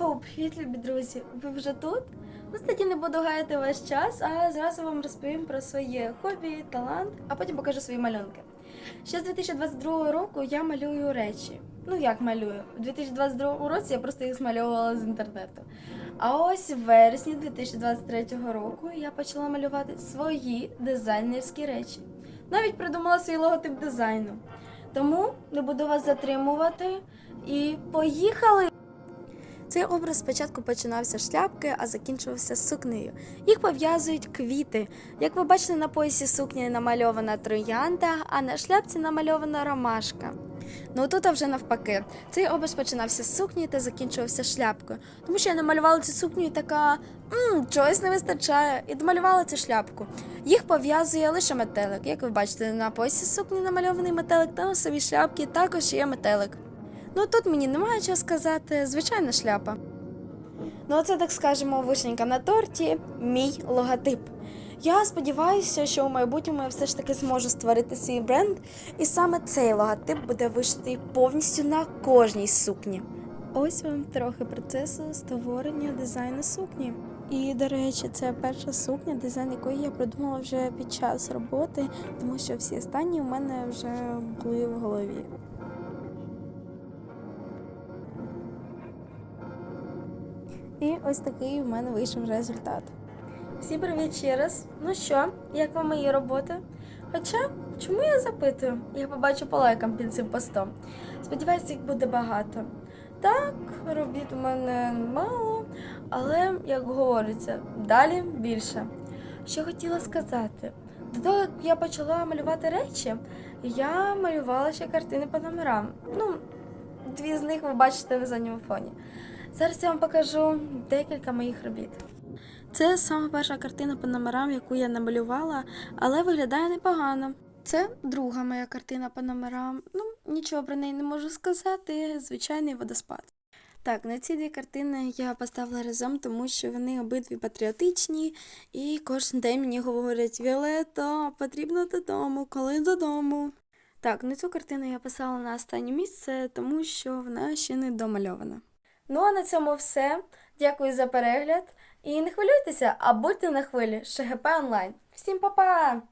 О, привіт, любі друзі! Ви вже тут? Ну, не буду гаяти ваш час, а зразу вам розповім про своє хобі, талант, а потім покажу свої малюнки. Ще з 2022 року я малюю речі. Ну як малюю? У 2022 році я просто їх змальовувала з інтернету. А ось в вересні 2023 року я почала малювати свої дизайнерські речі. Навіть придумала свій логотип дизайну. Тому не буду вас затримувати і поїхали! Цей образ спочатку починався з шляпки, а закінчувався сукнею. Їх пов'язують квіти. Як ви бачите, на поясі сукні намальована троянда, а на шляпці намальована ромашка. Ну тут вже навпаки. Цей образ починався з сукні та закінчувався шляпкою. Тому що я намалювала цю сукню і така мм, чогось не вистачає, і домалювала цю шляпку. Їх пов'язує лише метелик. Як ви бачите, на поясі сукні намальований метелик, та на самій шляпці також є метелик. Ну тут мені немає чого сказати, звичайна шляпа. Ну, це так скажемо, вишенька на торті, мій логотип. Я сподіваюся, що у майбутньому я все ж таки зможу створити свій бренд, і саме цей логотип буде вишитий повністю на кожній сукні. Ось вам трохи процесу створення дизайну сукні. І, до речі, це перша сукня, дизайн якої я придумала вже під час роботи, тому що всі останні у мене вже були в голові. І ось такий у мене вийшов результат. Всім привіт ще раз. Ну що, як вам мої роботи? Хоча, чому я запитую? Я побачу по лайкам під цим постом. Сподіваюся, їх буде багато. Так, робіт у мене мало, але, як говориться, далі більше. Що хотіла сказати? До того, як я почала малювати речі, я малювала ще картини по номерам. Ну, дві з них ви бачите на задньому фоні. Зараз я вам покажу декілька моїх робіт. Це саме перша картина по номерам, яку я намалювала, але виглядає непогано. Це друга моя картина по номерам. Ну, нічого про неї не можу сказати. Звичайний водоспад. Так, на ці дві картини я поставила разом, тому що вони обидві патріотичні, і кожен день мені говорять Віолето, потрібно додому, коли додому. Так, на цю картину я писала на останнє місце, тому що вона ще не домальована. Ну а на цьому все. Дякую за перегляд. І не хвилюйтеся, а будьте на хвилі ШГП онлайн. Всім па-па!